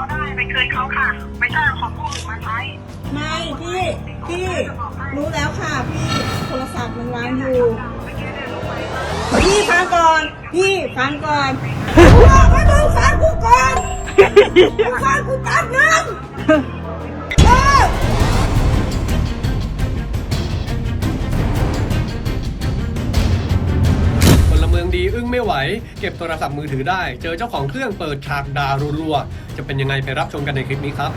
าได้ไปคืนเขาค่ะ ไม่ใช่เอของพวกหนูมาใช้ไม่พี่พี่รู้แล้วค่ะพี่โทรศัพท์มันวางอยู่พี่ฟังก่อน พี่ฟังก่อนบอกให้องฟังกูก่อนกู้ฟังกูตัดนึง ดีอึ้งไม่ไหว เก็บโทรศัพท์มือถือได้ เจอเจ้าของเครื่องเปิดฉากด่ารัวๆจะเป็นยังไงไปรับชมกันในคลิปนี้ครับ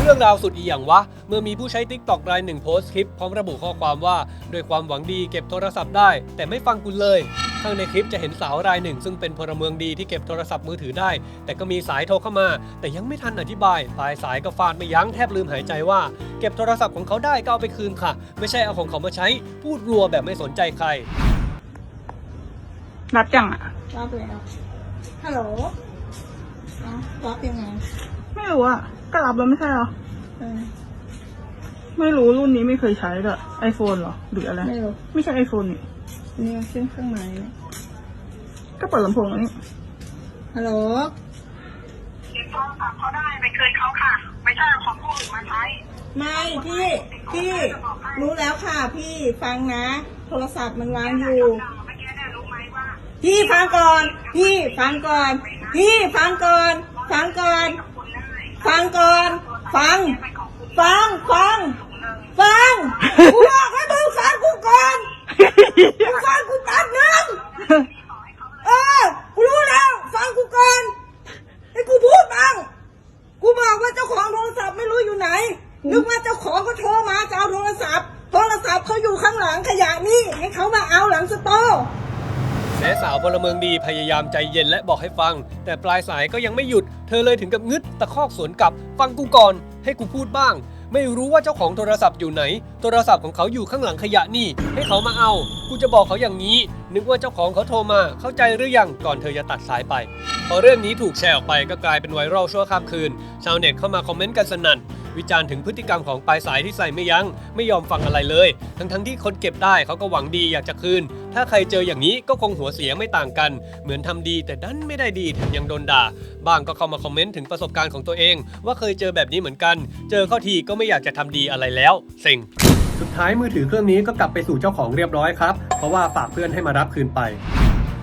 เรื่องราวสุดอีหยังวะ เมื่อมีผู้ใช้ Tik t o อกรายหนึ่งโพสต์คลิปพร้อมระบุข้อความว่า ด้วยความหวังดีเก็บโทรศัพท์ได้ แต่ไม่ฟังกูเลยข้างในคลิปจะเห็นสาวรายหนึ่ง ซึ่งเป็นพลเมืองดีที่เก็บโทรศัพท์มือถือได้ แต่ก็มีสายโทรเข้ามา แต่ยังไม่ทันอธิบาย ปลายสายก็ฟาดไม่ยั้งแทบลืมหายใจว่า เก็บโทรศัพท์ของเขาได้ก็เอาไปคืนค่ะ ไม่ใช่เอาของเขามาใช้ พูดรัวแบบไม่สนใจใคร รับจังอะรับแล้วฮัลโหลเอ้ารับยังไง ไม่รู้อะก็รับแล้วไม่ใช่เหรอเออไม่รู้รุ่นนี้ไม่เคยใช้เลยไอโฟนเหรอ หรืออะไร ไม่รู้ ไม่ใช่ไอโฟนนี่นี่มันขึ้นข้างในเนี่ยก็เปิดลำโพงแล้วนี่ ฮัลโหลเก็บโทรศัพท์เขาได้ไปคืนเขาค่ะ ไม่ใช่เอาของผู้อื่นมาใช้ ไม่พี่ พี่ รู้แล้วค่ะ พี่ฟังนะ โทรศัพท์มันวางอยู่เมื่อกี้เนี่ยรู้ไหมว่า พี่ฟังก่อน พี่ฟังก่อน พี่ฟังก่อน ฟังก่อน ฟังก่อน ฟัง ฟัง ฟัง ฟัง กูบอกให้มึงฟังกูก่อนมึงฟังกูแป๊บนึงเออ กูรู้แล้ว ฟังกูก่อน ให้กูพูดบ้าง กูบอกว่าเจ้าของโทรศัพท์ไม่รู้อยู่ไหน นึกว่าเจ้าของก็โทรมาจะเอาโทรศัพท์ โทรศัพท์เขาอยู่ข้างหลังขยะนี่ ให้เขามาเอาหลังสตร์แม้สาวพลเมืองดีพยายามใจเย็นและบอกให้ฟัง แต่ปลายสายก็ยังไม่หยุด เธอเลยถึงกับงึดตะคอกสวนกลับ ฟังกูก่อน ให้กูพูดบ้าง ไม่รู้ว่าเจ้าของโทรศัพท์อยู่ไหน โทรศัพท์ของเขาอยู่ข้างหลังขยะนี่ ให้เขามาเอา กูจะบอกเขาอย่างนี้ นึกว่าเจ้าของเขาโทรมา เข้าใจหรือยัง ก่อนเธอจะตัดสายไป พอเรื่องนี้ถูกแชร์ออกไปก็กลายเป็นไวรัลชั่วข้ามคืน ชาวเน็ตเข้ามาคอมเมนต์กันสนั่น วิจารณ์ถึงพฤติกรรมของปลายสายที่ใส่ไม่ยัง้ง ไม่ยอมฟังอะไรเลย ทั้งๆที่คนเก็บได้เขาก็หวังดีอยากจะคืน ถ้าใครเจออย่างนี้ก็คงหัวเสียไม่ต่างกัน เหมือนทำดีแต่ดันไม่ได้ดีแถมยังโดนด่า บางก็เข้ามาคอมเมนต์ถึงประสบการณ์ของตัวเอง ว่าเคยเจอแบบนี้เหมือนกัน เจอเข้าทีก็ไม่อยากจะทำดีอะไรแล้วเซ็งสุดท้ายมือถือเครื่องนี้ก็กลับไปสู่เจ้าของเรียบร้อยครับ เพราะว่าฝากเพื่อนให้มารับคืนไป